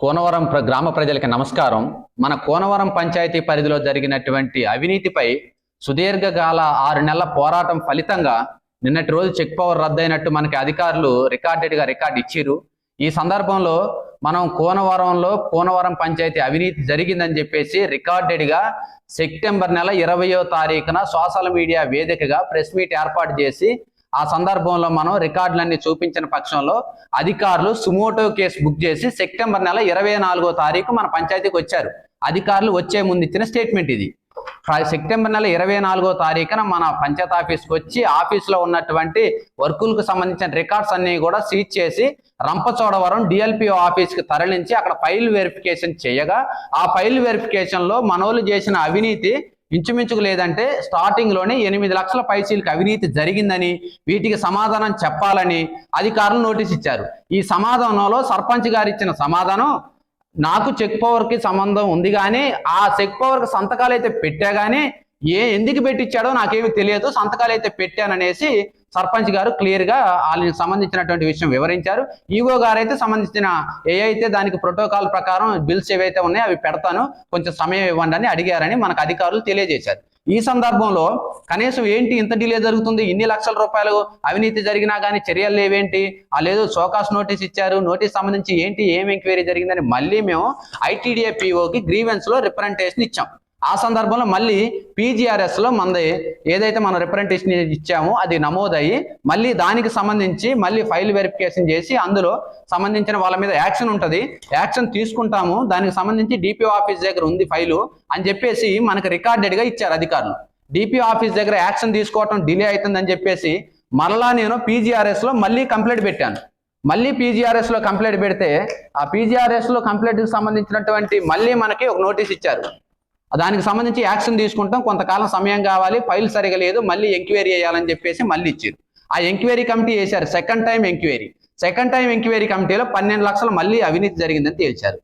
కోనవరం ప్ర- గ్రామ ప్రజలకి నమస్కారం. మన కోనవరం పంచాయతీ పరిధిలో జరిగినటువంటి అవినీతిపై సుదీర్ఘకాల ఆరు నెలల పోరాటం ఫలితంగా నిన్నటి రోజు చెక్ పవర్ రద్దయినట్టు మనకి అధికారులు రికార్డెడ్గా రికార్డు ఇచ్చిరు ఈ సందర్భంలో మనం కోనవరంలో కోనవరం పంచాయతీ అవినీతి జరిగిందని చెప్పేసి రికార్డెడ్గా సెప్టెంబర్ నెల ఇరవయో తారీఖున సోషల్ మీడియా వేదికగా ప్రెస్ మీట్ ఏర్పాటు చేసి ఆ సందర్భంలో మనం రికార్డులన్నీ చూపించిన పక్షంలో అధికారులు సుమోటో కేసు బుక్ చేసి సెప్టెంబర్ నెల ఇరవై నాలుగో తారీఖు మన పంచాయతీకి వచ్చారు. అధికారులు వచ్చే ముందు ఇచ్చిన స్టేట్మెంట్ ఇది. సెప్టెంబర్ నెల ఇరవై నాలుగో తారీఖున మన పంచాయత్ ఆఫీస్కి వచ్చి ఆఫీస్లో ఉన్నటువంటి వర్కులకు సంబంధించిన రికార్డ్స్ అన్ని కూడా సీజ్ చేసి రంపచోడవరం డిఎల్పిఓ ఆఫీస్కి తరలించి అక్కడ ఫైల్ వెరిఫికేషన్ చేయగా ఆ ఫైల్ వెరిఫికేషన్లో మనోళ్ళు చేసిన అవినీతి ఇంచుమించుకు లేదంటే స్టార్టింగ్లోనే ఎనిమిది లక్షల పైసీలకు అవినీతి జరిగిందని వీటికి సమాధానం చెప్పాలని అధికారులు నోటీస్ ఇచ్చారు. ఈ సమాధానంలో సర్పంచ్ గారు ఇచ్చిన సమాధానం నాకు చెక్ పవర్కి సంబంధం ఉంది కానీ ఆ చెక్ పవర్కి సంతకాలు అయితే పెట్టా కానీ ఏ ఎందుకు పెట్టించాడో నాకేమి తెలియదు. సంతకాలు అయితే పెట్టాననేసి సర్పంచ్ గారు క్లియర్గా వాళ్ళకి సంబంధించినటువంటి విషయం వివరించారు. ఈవో గారు అయితే సంబంధించిన ఏ అయితే దానికి ప్రోటోకాల్ ప్రకారం బిల్స్ ఏవైతే ఉన్నాయో అవి పెడతాను. కొంచెం సమయం ఇవ్వండి అని అడిగారని మనకు అధికారులు తెలియజేశారు. ఈ సందర్భంలో కనీసం ఏంటి ఇంత డిలే జరుగుతుంది? ఇన్ని లక్షల రూపాయలు అవినీతి జరిగినా కానీ చర్యలు లేవేంటి? ఆ లేదు సోకాస్ నోటీస్ ఇచ్చారు. నోటీస్ సంబంధించి ఏంటి? ఏం ఎంక్వైరీ జరిగిందని మళ్ళీ మేము ఐటీడీఏ పీఓకి గ్రీవెన్స్లో రిప్రజెంటేషన్ ఇచ్చాం. ఆ సందర్భంలో మళ్ళీ పీజీఆర్ఎస్లో మనది ఏదైతే మనం రిప్రజెంటేషన్ ఇచ్చామో అది నమోదయ్యి మళ్ళీ దానికి సంబంధించి మళ్ళీ ఫైల్ వెరిఫికేషన్ చేసి అందులో సంబంధించిన వాళ్ళ మీద యాక్షన్ ఉంటుంది. యాక్షన్ తీసుకుంటాము. దానికి సంబంధించి డిపిఓ ఆఫీస్ దగ్గర ఉంది ఫైలు అని చెప్పేసి మనకు రికార్డెడ్గా ఇచ్చారు అధికారులు. డిపిఓ ఆఫీస్ దగ్గర యాక్షన్ తీసుకోవటం డిలే అవుతుందని చెప్పేసి మరలా నేను పీజీఆర్ఎస్లో మళ్ళీ కంప్లైంట్ పెట్టాను. మళ్ళీ పీజీఆర్ఎస్లో కంప్లైంట్ పెడితే ఆ పీజీఆర్ఎస్లో కంప్లైంట్కి సంబంధించినటువంటి మళ్ళీ మనకి ఒక నోటీస్ ఇచ్చారు. దానికి సంబంధించి యాక్షన్ తీసుకుంటాం. కొంతకాలం సమయం కావాలి. ఫైల్ సరిగా లేదు. మళ్ళీ ఎంక్వైరీ చేయాలని చెప్పేసి మళ్ళీ ఇచ్చారు. ఆ ఎంక్వైరీ కమిటీ చేశారు second time enquiry. Second time enquiry కమిటీలో పన్నెండు లక్షలు మళ్ళీ అవినీతి జరిగిందని తేల్చారు.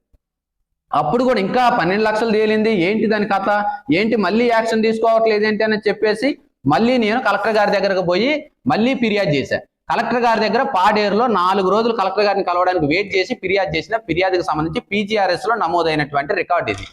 అప్పుడు కూడా ఇంకా పన్నెండు లక్షలు తేలింది. ఏంటి దాని కథ? ఏంటి మళ్ళీ యాక్షన్ తీసుకోవట్లేదు ఏంటి అని చెప్పేసి మళ్ళీ నేను కలెక్టర్ గారి దగ్గరకు పోయి మళ్ళీ ఫిర్యాదు చేశాను కలెక్టర్ గారి దగ్గర పాడేరులో నాలుగు రోజులు కలెక్టర్ గారిని కలవడానికి వెయిట్ చేసి ఫిర్యాదు చేసిన ఫిర్యాదుకు సంబంధించి పీజీఆర్ఎస్లో నమోదైనటువంటి రికార్డు ఇది.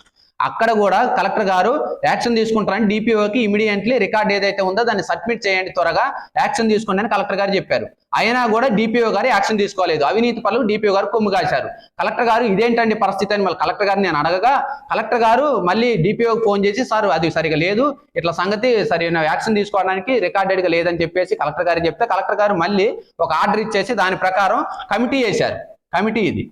అక్కడ కూడా కలెక్టర్ గారు యాక్షన్ తీసుకుంటారని డిపిఓకి ఇమీడియట్లీ రికార్డ్ ఏదైతే ఉందో దాన్ని సబ్మిట్ చేయండి త్వరగా యాక్షన్ తీసుకోండి అని కలెక్టర్ గారు చెప్పారు. అయినా కూడా డిపిఓ గారు యాక్షన్ తీసుకోలేదు. అవినీతి పనులు డిపిఓ గారు కొమ్ము కాశారు కలెక్టర్ గారు ఇదేంటండి పరిస్థితి అని మళ్ళీ కలెక్టర్ గారిని నేను అడగగా కలెక్టర్ గారు మళ్ళీ డిపిఓకి ఫోన్ చేసి సార్ అది సరిగా లేదు. ఇట్లా సంగతి సరైన యాక్షన్ తీసుకోవడానికి రికార్డెడ్గా లేదని చెప్పేసి కలెక్టర్ గారు చెప్తే కలెక్టర్ గారు మళ్ళీ ఒక ఆర్డర్ ఇచ్చేసి దాని ప్రకారం కమిటీ చేశారు కమిటీ ఇది.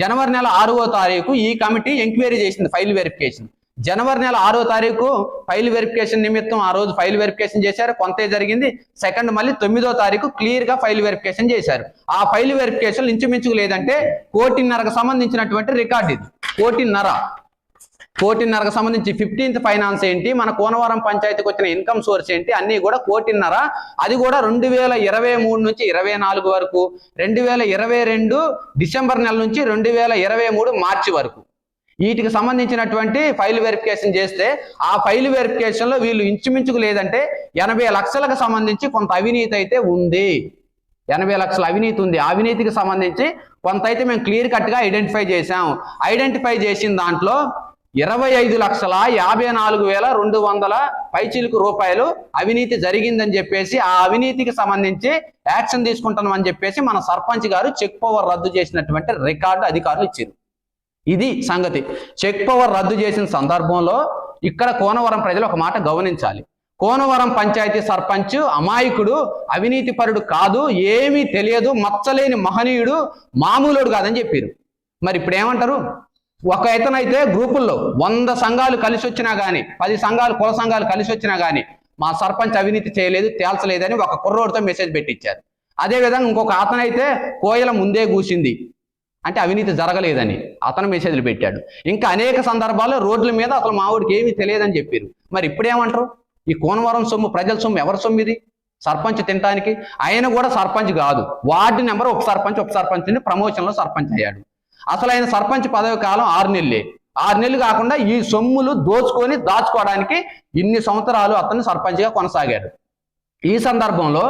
జనవరి నెల ఆరవ తారీఖు ఈ కమిటీ ఎంక్వైరీ చేసింది ఫైల్ వెరిఫికేషన్ జనవరి నెల ఆరో తారీఖు ఫైల్ వెరిఫికేషన్ నిమిత్తం ఆ రోజు ఫైల్ వెరిఫికేషన్ చేశారు కొంతే జరిగింది. సెకండ్ మళ్ళీ తొమ్మిదో తారీఖు క్లియర్గా ఫైల్ వెరిఫికేషన్ చేశారు. ఆ ఫైల్ వెరిఫికేషన్ ఇంచుమించుకు లేదంటే కోటిన్నరకు సంబంధించినటువంటి రికార్డు ఇది. కోటిన్నర. కోటిన్నరకు సంబంధించి ఫిఫ్టీన్త్ ఫైనాన్స్ ఏంటి? మన కోనవరం పంచాయతీకి వచ్చిన ఇన్కమ్ సోర్స్ ఏంటి? అన్నీ కూడా కోటిన్నర. అది కూడా రెండు వేల ఇరవై మూడు నుంచి ఇరవై నాలుగు వరకు. రెండు వేల ఇరవై రెండు డిసెంబర్ నెల నుంచి రెండు వేల ఇరవై మూడు మార్చి వరకు. వీటికి సంబంధించినటువంటి ఫైల్ వెరిఫికేషన్ చేస్తే ఆ ఫైల్ వెరిఫికేషన్లో వీళ్ళు ఇంచుమించుకు లేదంటే ఎనభై లక్షలకు సంబంధించి కొంత అవినీతి అయితే ఉంది. ఎనభై లక్షల అవినీతి ఉంది. అవినీతికి సంబంధించి కొంత అయితే మేము క్లియర్ కట్గా ఐడెంటిఫై చేసాం ఐడెంటిఫై చేసిన దాంట్లో ఇరవై ఐదు లక్షల యాభై నాలుగు వేల రెండు వందల పైచిలుకు రూపాయలు అవినీతి జరిగిందని చెప్పేసి ఆ అవినీతికి సంబంధించి యాక్షన్ తీసుకుంటాం అని చెప్పేసి మన సర్పంచ్ గారు చెక్ పవర్ రద్దు చేసినటువంటి రికార్డు అధికారులు ఇచ్చారు. ఇది సంగతి. చెక్ పవర్ రద్దు చేసిన సందర్భంలో ఇక్కడ కోనవరం ప్రజలు ఒక మాట గమనించాలి. కోనవరం పంచాయతీ సర్పంచ్ అమాయకుడు అవినీతి పరుడు కాదు ఏమీ తెలియదు మచ్చలేని మహనీయుడు మామూలుడు కాదని చెప్పారు. మరి ఇప్పుడు ఏమంటారు? ఒక ఇతనైతే గ్రూపుల్లో వంద సంఘాలు కలిసి వచ్చినా కానీ పది సంఘాలు కుల సంఘాలు కలిసి వచ్చినా కానీ మా సర్పంచ్ అవినీతి చేయలేదు తేల్చలేదని ఒక కుర్రోడితో మెసేజ్ పెట్టించారు అదే విధంగా ఇంకొక అతనైతే కోయల ముందే కూసింది. అంటే అవినీతి జరగలేదని అతను మెసేజ్లు పెట్టాడు. ఇంకా అనేక సందర్భాల్లో రోడ్ల మీద అసలు మావాడికి ఏమీ తెలియదని చెప్పారు. మరి ఇప్పుడేమంటారు? ఈ కోనవరం సొమ్ము ప్రజల సొమ్ము ఎవరి సొమ్ము ఇది? సర్పంచ్ తినటానికి? ఆయన కూడా సర్పంచ్ కాదు. వార్డు నెంబర్ ఉప సర్పంచ్ ఉప సర్పంచ్ ప్రమోషన్లో సర్పంచ్ అయ్యాడు. అసలు ఆయన సర్పంచ్ పదవి కాలం ఆరు నెలలే. ఆరు నెలలు కాకుండా ఈ సొమ్ములు దోచుకొని దాచుకోవడానికి ఇన్ని సంవత్సరాలు అతను సర్పంచ్గా కొనసాగాడు. ఈ సందర్భంలో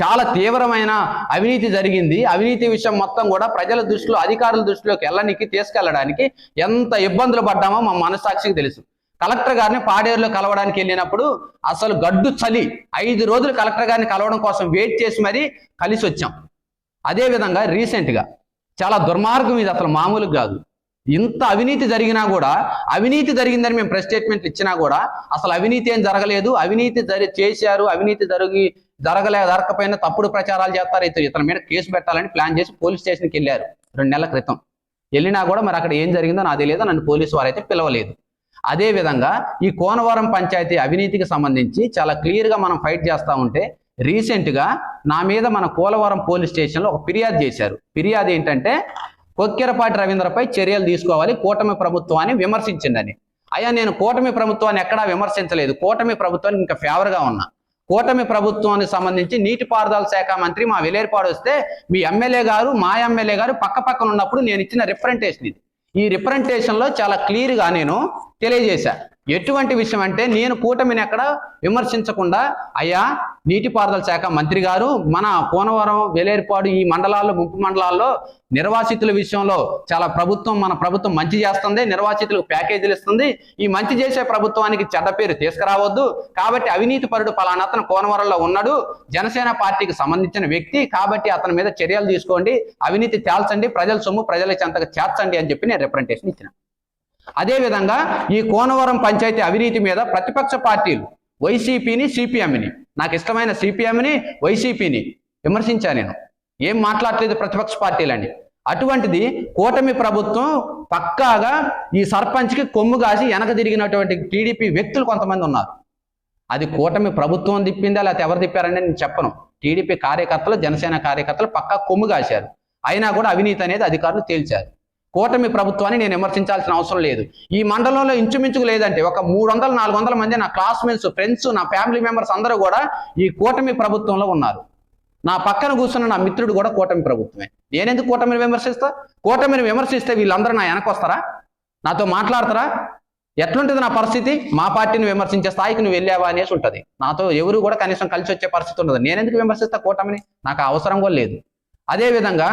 చాలా తీవ్రమైన అవినీతి జరిగింది. అవినీతి విషయం మొత్తం కూడా ప్రజల దృష్టిలో అధికారుల దృష్టిలోకి వెళ్ళడానికి తీసుకెళ్ళడానికి ఎంత ఇబ్బందులు పడ్డామో మా మనస్సాక్షికి తెలుసు. కలెక్టర్ గారిని పాడేరులో కలవడానికి వెళ్ళినప్పుడు అసలు గడ్డు చలి ఐదు రోజులు కలెక్టర్ గారిని కలవడం కోసం వెయిట్ చేసి మరీ కలిసి వచ్చాం అదే విధంగా రీసెంట్గా చాలా దుర్మార్గం ఇది అసలు మామూలు కాదు. ఇంత అవినీతి జరిగినా కూడా అవినీతి జరిగిందని మేము ప్రెస్ స్టేట్మెంట్లు ఇచ్చినా కూడా అసలు అవినీతి ఏం జరగలేదు. అవినీతి జరి చేశారు అవినీతి జరిగి జరగలే జరగకపోయినా తప్పుడు ప్రచారాలు చేస్తారు. ఇతను ఇతని మీద కేసు పెట్టాలని ప్లాన్ చేసి పోలీస్ స్టేషన్కి వెళ్ళారు రెండు నెలల క్రితం. వెళ్ళినా కూడా మరి అక్కడ ఏం జరిగిందో నాకు తెలియదు. నన్ను పోలీసు వారైతే పిలవలేదు. అదే విధంగా ఈ కోనవరం పంచాయతీ అవినీతికి సంబంధించి చాలా క్లియర్గా మనం ఫైట్ చేస్తా ఉంటే రీసెంట్గా నా మీద మన కోలవరం పోలీస్ స్టేషన్లో ఒక ఫిర్యాదు చేశారు. ఫిర్యాదు ఏంటంటే కొక్కెరపాటి రవీంద్రపై చర్యలు తీసుకోవాలి కూటమి ప్రభుత్వాన్ని విమర్శించిందని. అయ్యా నేను కూటమి ప్రభుత్వాన్ని ఎక్కడా విమర్శించలేదు. కూటమి ప్రభుత్వానికి ఇంకా ఫేవర్గా ఉన్నా. కూటమి ప్రభుత్వానికి సంబంధించి నీటిపారుదల శాఖ మంత్రి మా విలేరిపాడు వస్తే మీ ఎమ్మెల్యే గారు మా ఎమ్మెల్యే గారు పక్క పక్కన ఉన్నప్పుడు నేను ఇచ్చిన రిప్రజెంటేషన్ ఇది. ఈ రిప్రజెంటేషన్లో చాలా క్లియర్గా నేను తెలియజేశాను ఎటువంటి విషయం అంటే నేను కూటమిని ఎక్కడ విమర్శించకుండా అయ్యా నీటిపారుదల శాఖ మంత్రి గారు మన కోనవరం వేలేరుపాడు ఈ మండలాల్లో ముంపు మండలాల్లో నిర్వాసితుల విషయంలో చాలా ప్రభుత్వం మన ప్రభుత్వం మంచి చేస్తుంది నిర్వాసితులకు ప్యాకేజీలు ఇస్తుంది. ఈ మంచి చేసే ప్రభుత్వానికి చెడ్డ పేరు తీసుకురావద్దు. కాబట్టి అవినీతి పరుడు పలానా అతను కోనవరంలో ఉన్నాడు. జనసేన పార్టీకి సంబంధించిన వ్యక్తి. కాబట్టి అతని మీద చర్యలు తీసుకోండి. అవినీతి తేల్చండి. ప్రజల సొమ్ము ప్రజల చెంతకు చేర్చండి అని చెప్పి నేను రిప్రజెంటేషన్ ఇచ్చిన. అదే విధంగా ఈ కోనవరం పంచాయతీ అవినీతి మీద ప్రతిపక్ష పార్టీలు వైసీపీని సిపిఎంని. నాకు ఇష్టమైన సిపిఎంని వైసీపీని విమర్శించా నేను. ఏం మాట్లాడలేదు ప్రతిపక్ష పార్టీలని. అటువంటిది కూటమి ప్రభుత్వం పక్కాగా ఈ సర్పంచ్కి కొమ్ము కాసి వెనక తిరిగినటువంటి టీడీపీ వ్యక్తులు కొంతమంది ఉన్నారు. అది కూటమి ప్రభుత్వం తిప్పిందా లేకపోతే ఎవరు తిప్పారని నేను చెప్పను. టీడీపీ కార్యకర్తలు జనసేన కార్యకర్తలు పక్కా కొమ్ము కాశారు. అయినా కూడా అవినీతి అనేది అధికారులు తేల్చారు. కూటమి ప్రభుత్వాన్ని నేను విమర్శించాల్సిన అవసరం లేదు. ఈ మండలంలో ఇంచుమించుకు లేదంటే ఒక మూడు వందల నాలుగు వందల మంది నా క్లాస్మేట్స్ ఫ్రెండ్స్ నా ఫ్యామిలీ మెంబర్స్ అందరూ కూడా ఈ కూటమి ప్రభుత్వంలో ఉన్నారు. నా పక్కన కూర్చున్న నా మిత్రుడు కూడా కూటమి ప్రభుత్వమే. నేనెందుకు కూటమిని విమర్శిస్తా? కూటమిని విమర్శిస్తే వీళ్ళందరూ నా వెనకొస్తారా? నాతో మాట్లాడతారా? ఎట్లుంటుంది నా పరిస్థితి? మా పార్టీని విమర్శించే స్థాయికి నువ్వు వెళ్ళావా అనేసి ఉంటుంది. నాతో ఎవరు కూడా కనీసం కలిసి వచ్చే పరిస్థితి ఉండదు. నేనెందుకు విమర్శిస్తా కూటమిని? నాకు అవసరం కూడా లేదు. అదే విధంగా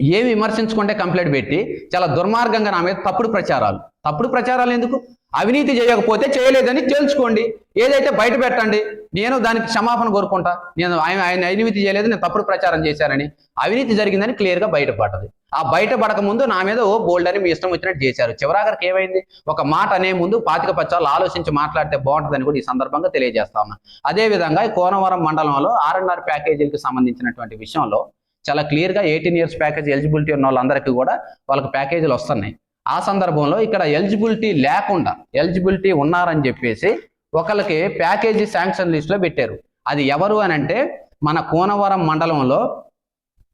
ఏమి విమర్శించుకుంటే కంప్లైంట్ పెట్టి చాలా దుర్మార్గంగా నా మీద తప్పుడు ప్రచారాలు. తప్పుడు ప్రచారాలు ఎందుకు? అవినీతి చేయకపోతే చేయలేదని తేల్చుకోండి. ఏదైతే బయట పెట్టండి నేను దానికి క్షమాపణ కోరుకుంటా. నేను ఆయన ఆయన అవినీతి చేయలేదు నేను తప్పుడు ప్రచారం చేశానని. అవినీతి జరిగిందని క్లియర్గా బయటపడ్డది. ఆ బయటపడక ముందు నా మీద ఓ బోల్డ్ అని మీ ఇష్టం వచ్చినట్టు చేశారు. చివరాఖరికి ఏమైంది? ఒక మాట అనే ముందు పాతిక పచ్చాలు ఆలోచించి మాట్లాడితే బాగుంటుందని కూడా ఈ సందర్భంగా తెలియజేస్తా ఉన్నా. అదే విధంగా ఈ కోనవరం మండలంలో ఆర్ఎన్ఆర్ ప్యాకేజీలకు సంబంధించినటువంటి విషయంలో చాలా క్లియర్గా ఎయిటీన్ ఇయర్స్ ప్యాకేజ్ ఎలిజిబిలిటీ ఉన్న వాళ్ళందరికీ కూడా వాళ్ళకి ప్యాకేజీలు వస్తున్నాయి. ఆ సందర్భంలో ఇక్కడ ఎలిజిబిలిటీ లేకుండా ఎలిజిబిలిటీ ఉన్నారని చెప్పేసి ఒకళ్ళకి ప్యాకేజీ శాంక్షన్ లిస్ట్లో పెట్టారు. అది ఎవరు అని అంటే మన కోనవరం మండలంలో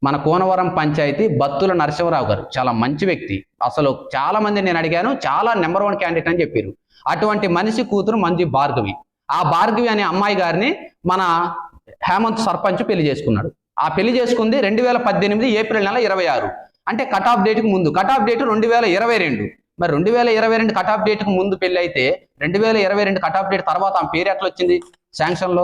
మన కోనవరం పంచాయతీ బత్తుల నరసింహరావు గారు. చాలా మంచి వ్యక్తి. అసలు చాలా మంది నేను అడిగాను చాలా నెంబర్ వన్ క్యాండిడేట్ అని చెప్పారు. అటువంటి మనిషి కూతురు మంజు భార్గవి. ఆ భార్గవి అనే అమ్మాయి గారిని మన హేమంత్ సర్పంచ్ పెళ్ళి చేసుకున్నాడు. ఆ పెళ్ళి చేసుకుంది రెండు వేల పద్దెనిమిది ఏప్రిల్ నెల ఇరవై ఆరు. అంటే కట్ ఆఫ్ డేట్కి ముందు. కట్ ఆఫ్ డేట్ రెండు వేల ఇరవై రెండు. మరి రెండు వేల ఇరవై రెండు కట్ ఆఫ్ డేట్కి ముందు పెళ్ళి అయితే రెండు వేల ఇరవై రెండు కట్ ఆఫ్ డేట్ తర్వాత ఆమె పేరు ఎట్లా వచ్చింది? శాంక్షన్లో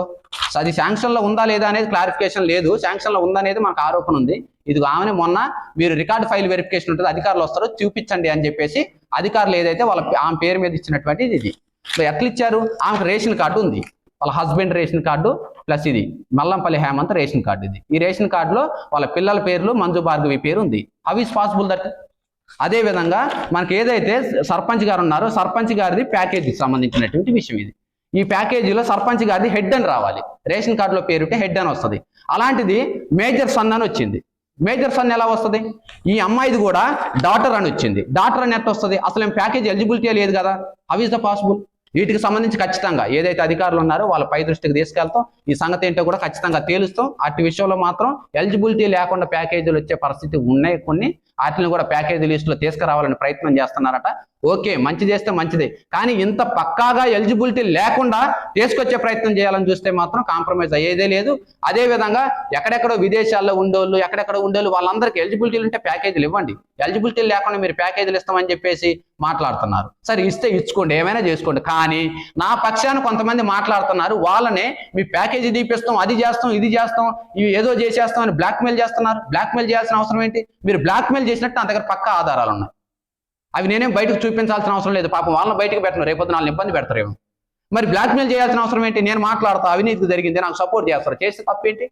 అది శాంక్షన్లో ఉందా లేదా అనేది క్లారిఫికేషన్ లేదు. శాంక్షన్లో ఉందనేది మాకు ఆరోపణ ఉంది. ఇది ఆమె మొన్న మీరు రికార్డ్ ఫైల్ వెరిఫికేషన్ ఉంటుంది. అధికారులు వస్తారు చూపించండి అని చెప్పేసి అధికారులు ఏదైతే వాళ్ళ ఆమె పేరు మీద ఇచ్చినటువంటిది ఇది. సో ఎట్లా ఇచ్చారు? ఆమెకు రేషన్ కార్డు ఉంది. వాళ్ళ హస్బెండ్ రేషన్ కార్డు ప్లస్ ఇది. మల్లంపల్లి హేమంత్ రేషన్ కార్డు ఇది. ఈ రేషన్ కార్డులో వాళ్ళ పిల్లల పేర్లు మంజు భార్గవి పేరు ఉంది. హౌ ఇస్ పాసిబుల్ దట్ అదే విధంగా మనకి ఏదైతే సర్పంచ్ గారు ఉన్నారో సర్పంచ్ గారిది ప్యాకేజీకి సంబంధించినటువంటి విషయం ఇది. ఈ ప్యాకేజీలో సర్పంచ్ గారిది హెడ్ అని రావాలి. రేషన్ కార్డులో పేరుంటే హెడ్ అని వస్తుంది. అలాంటిది మేజర్ సన్ అని వచ్చింది. మేజర్ సన్ ఎలా వస్తుంది? ఈ అమ్మాయిది కూడా డాటర్ అని వచ్చింది. డాటర్ అని ఎట్లా వస్తుంది? అసలు ఏం ప్యాకేజ్ ఎలిజిబిలిటీ లేదు కదా. హౌ ఇస్ ద పాసిబుల్ వీటికి సంబంధించి ఖచ్చితంగా ఏదైతే అధికారులు ఉన్నారో వాళ్ళ పై దృష్టికి తీసుకెళ్తాం. ఈ సంగతి ఏంటో కూడా ఖచ్చితంగా తేలుస్తాం. అటు విషయంలో మాత్రం ఎలిజిబిలిటీ లేకుండా ప్యాకేజీలు వచ్చే పరిస్థితి ఉన్నాయి కొన్ని. వాటిని కూడా ప్యాకేజీ లిస్టులో తీసుకురావాలని ప్రయత్నం చేస్తున్నారట. ఓకే మంచి చేస్తే మంచిది. కానీ ఇంత పక్కాగా ఎలిజిబిలిటీ లేకుండా తీసుకొచ్చే ప్రయత్నం చేయాలని చూస్తే మాత్రం కాంప్రమైజ్ అయ్యేదే లేదు. అదే విధంగా ఎక్కడెక్కడో విదేశాల్లో ఉండేవాళ్ళు ఎక్కడెక్కడ ఉండేవాళ్ళు వాళ్ళందరికీ ఎలిజిబిలిటీలు ఉంటే ప్యాకేజీలు ఇవ్వండి. ఎలిజిబిలిటీ లేకుండా మీరు ప్యాకేజీలు ఇస్తామని చెప్పేసి మాట్లాడుతున్నారు. సరే ఇస్తే ఇచ్చుకోండి ఏమైనా చేసుకోండి. కానీ నా పక్షాన కొంతమంది మాట్లాడుతున్నారు వాళ్ళనే మీ ప్యాకేజీ తీపిస్తాం అది చేస్తాం ఇది చేస్తాం ఇవి ఏదో చేసేస్తాం అని బ్లాక్మెయిల్ చేస్తున్నారు. బ్లాక్మెయిల్ చేయాల్సిన అవసరం ఏంటి? మీరు బ్లాక్మెయిల్ చేసినట్టు నా దగ్గర పక్క ఆధారాలు ఉన్నాయి. అవి నేనేం బయటకు చూపించాల్సిన అవసరం లేదు. పాపం వాళ్ళని బయటకు పెట్టను. రేపొద్దు నాలుగు ఇబ్బంది పెడతారేమో. మరి బ్లాక్మెయిల్ చేయాల్సిన అవసరం ఏంటి? నేను మాట్లాడతా అవినీతి జరిగింది నాకు సపోర్ట్ చేస్తారు. చేస్తే తప్పేంటి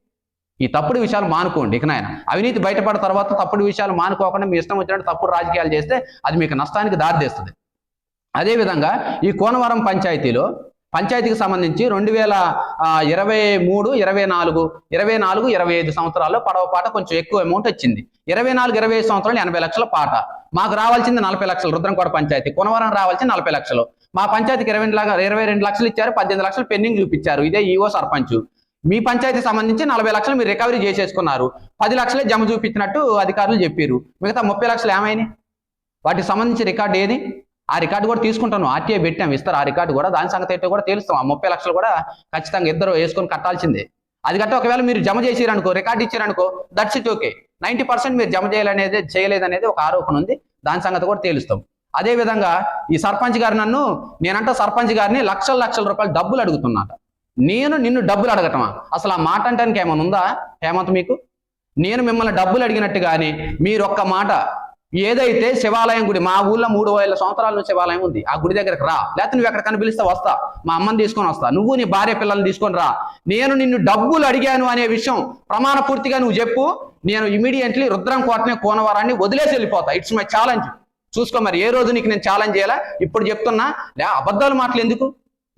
ఈ తప్పుడు విషయాలు మానుకోండి. ఇక నాయన అవినీతి బయటపడిన తర్వాత తప్పుడు విషయాలు మానుకోకుండా మీ ఇష్టం వచ్చినట్టు తప్పుడు రాజకీయాలు చేస్తే అది మీకు నష్టానికి దారితీస్తుంది. అదేవిధంగా ఈ కోనవరం పంచాయతీలో పంచాయతీకి సంబంధించి రెండు వేల ఇరవై మూడు ఇరవై నాలుగు ఇరవై నాలుగు ఇరవై ఐదు సంవత్సరాల్లో పడవ పాట కొంచెం ఎక్కువ అమౌంట్ వచ్చింది. ఇరవై నాలుగు ఇరవై ఐదు సంవత్సరాలు ఎనభై లక్షల పాట. మాకు రావాల్సింది నలభై లక్షలు రుద్రంకోట పంచాయతీ. కొనవరం రావాల్సింది నలభై లక్షలు. మా పంచాయతీకి ఇరవై రెండు ఇరవై రెండు లక్షలు ఇచ్చారు పద్దెనిమిది లక్షలు పెండింగ్ చూపించారు. ఇదే ఈఓ సర్పంచ్. మీ పంచాయతీ సంబంధించి నలభై లక్షలు మీరు రికవరీ చేసేసుకున్నారు. పది లక్షలే జమ చూపించినట్టు అధికారులు చెప్పారు మిగతా ముప్పై లక్షలు ఏమైనాయి? వాటికి సంబంధించి రికార్డు ఏది? ఆ రికార్డు కూడా తీసుకుంటాను. ఆర్టీఐ పెట్టాం ఇస్తారు. ఆ రికార్డు కూడా దాని సంగతి ఏంటో కూడా తెలుస్తాం. ఆ ముప్పై లక్షలు కూడా ఖచ్చితంగా ఇద్దరు వేసుకొని కట్టాల్సిందే. అది గట్ట ఒకవేళ మీరు జమ చేసిరనుకో record ఇచ్చారనుకో that's it okay. Ninety percent మీరు జమ చేయాలనేది చేయలేదనేది ఒక ఆరోపణ ఉంది. దాని సంగతి కూడా తేలుస్తాం. అదే విధంగా ఈ సర్పంచ్ గారు నన్ను నేనంట సర్పంచ్ గారిని లక్షల లక్షల రూపాయలు డబ్బులు అడుగుతున్నాట. నేను నిన్ను డబ్బులు అడగటమా? అసలు ఆ మాట అంటానికి ఏమైనా ఉందా? హేమంత్ మీకు? నేను మిమ్మల్ని డబ్బులు అడిగినట్టు కానీ మీరు ఒక్క మాట ఏదైతే శివాలయం గుడి మా ఊళ్ళో మూడు వేల సంవత్సరాల నుంచి శివాలయం ఉంది. ఆ గుడి దగ్గరకు రా. లేకపోతే నువ్వు ఎక్కడ పిలిస్తే వస్తా. మా అమ్మని తీసుకొని వస్తా. నువ్వు నీ భార్య పిల్లల్ని తీసుకొని రా. నేను నిన్ను డబ్బులు అడిగాను అనే విషయం ప్రమాణ పూర్తిగా నువ్వు చెప్పు. నేను ఇమీడియట్లీ రుద్రం కోటనే కోనవారాన్ని వదిలేసి వెళ్ళిపోతా. ఇట్స్ మై ఛాలెంజ్ చూసుకో మరి ఏ రోజు నీకు నేను ఛాలెంజ్ చేయాలా? ఇప్పుడు చెప్తున్నా. లే అబద్ధాలు మాటలు ఎందుకు?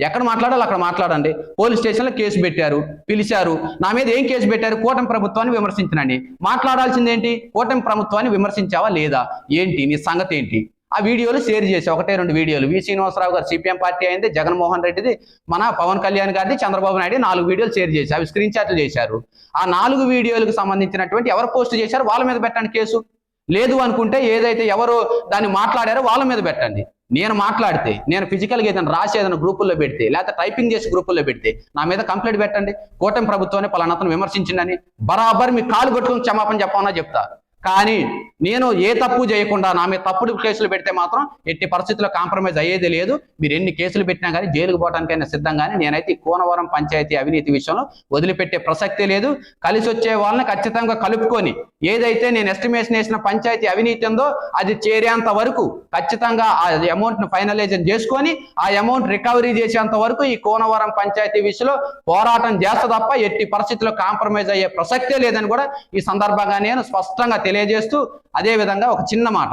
ఎక్కడ మాట్లాడాలో అక్కడ మాట్లాడండి. పోలీస్ స్టేషన్లో కేసు పెట్టారు పిలిచారు. నా మీద ఏం కేసు పెట్టారు? కూటమి ప్రభుత్వాన్ని విమర్శించనండి. మాట్లాడాల్సింది ఏంటి? కూటమి ప్రభుత్వాన్ని విమర్శించావా లేదా? ఏంటి? నీ సంగతి ఏంటి? ఆ వీడియోలు షేర్ చేసి ఒకటే రెండు వీడియోలు. వి శ్రీనివాసరావు గారు సిపిఎం పార్టీ అయింది జగన్మోహన్ రెడ్డిది మన పవన్ కళ్యాణ్ గారిది చంద్రబాబు నాయుడు నాలుగు వీడియోలు షేర్ చేసి అవి స్క్రీన్ షాట్లు చేశారు. ఆ నాలుగు వీడియోలకు సంబంధించినటువంటి ఎవరు పోస్ట్ చేశారు? వాళ్ళ మీద పెట్టండి కేసు. లేదు అనుకుంటే ఏదైతే ఎవరు దాన్ని మాట్లాడారో వాళ్ళ మీద పెట్టండి. నేను మాట్లాడితే నేను ఫిజికల్గా ఏదైనా రాసి ఏదైనా గ్రూపుల్లో పెడితే లేకపోతే టైపింగ్ చేసి గ్రూపుల్లో పెడితే నా మీద కంప్లైంట్ పెట్టండి. కూటమి ప్రభుత్వాన్ని పలానాతను విమర్శించిందని బరాబర్ మీ కాలు కొట్టుకుని క్షమాపణ చెప్పమన్నా చెప్తా. కానీ నేను ఏ తప్పు చేయకుండా నా మీద తప్పుడు కేసులు పెడితే మాత్రం ఎట్టి పరిస్థితుల్లో కాంప్రమైజ్ అయ్యేది లేదు. మీరు ఎన్ని కేసులు పెట్టినా కానీ జైలుకు పోవడానికైనా సిద్ధంగానే నేనైతే ఈ కోనవరం పంచాయతీ అవినీతి విషయంలో వదిలిపెట్టే ప్రసక్తే లేదు. కలిసి వచ్చే వాళ్ళని ఖచ్చితంగా కలుపుకొని ఏదైతే నేను ఎస్టిమేషన్ వేసిన పంచాయతీ అవినీతి ఉందో అది చేరేంత వరకు ఖచ్చితంగా ఆ అమౌంట్ను ఫైనలైజేషన్ చేసుకొని ఆ అమౌంట్ రికవరీ చేసేంత వరకు ఈ కోనవరం పంచాయతీ విషయంలో పోరాటం చేస్తా తప్ప ఎట్టి పరిస్థితుల్లో కాంప్రమైజ్ అయ్యే ప్రసక్తే లేదని కూడా ఈ సందర్భంగా నేను స్పష్టంగా తెలియజేస్తూ అదే విధంగా ఒక చిన్న మాట.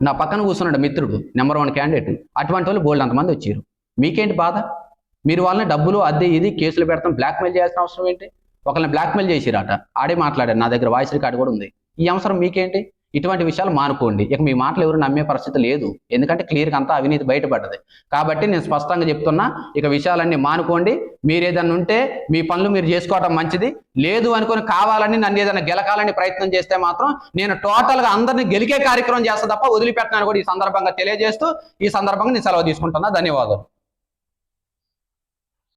నా పక్కన కూర్చున్నాడు మిత్రుడు నెంబర్ వన్ క్యాండిడేట్ అటువంటి వాళ్ళు బోల్డ్ అంతమంది వచ్చారు. మీకేంటి బాధ? మీరు వాళ్ళని డబ్బులు అద్దె ఇది కేసులు పెడతాం బ్లాక్మెయిల్ చేయాల్సిన అవసరం ఏంటి? ఒకరిని బ్లాక్మెయిల్ చేసిరాట. ఆడే మాట్లాడారు నా దగ్గర వాయిస్ రికార్డు కూడా ఉంది. ఈ అవసరం మీకేంటి? ఇటువంటి విషయాలు మానుకోండి. ఇక మీ మాటలు ఎవరు నమ్మే పరిస్థితి లేదు. ఎందుకంటే క్లియర్గా అంతా అవినీతి బయటపడ్డది. కాబట్టి నేను స్పష్టంగా చెప్తున్నా ఇక విషయాలన్నీ మానుకోండి. మీరు ఏదైనా ఉంటే మీ పనులు మీరు చేసుకోవడం మంచిది. లేదు అనుకుని కావాలని నన్ను ఏదైనా గెలకాలని ప్రయత్నం చేస్తే మాత్రం నేను టోటల్గా అందరిని గెలికే కార్యక్రమం చేస్తా తప్ప వదిలిపెట్టినాను కూడా ఈ సందర్భంగా తెలియజేస్తూ ఈ సందర్భంగా నేను సెలవు తీసుకుంటున్నా. ధన్యవాదాలు.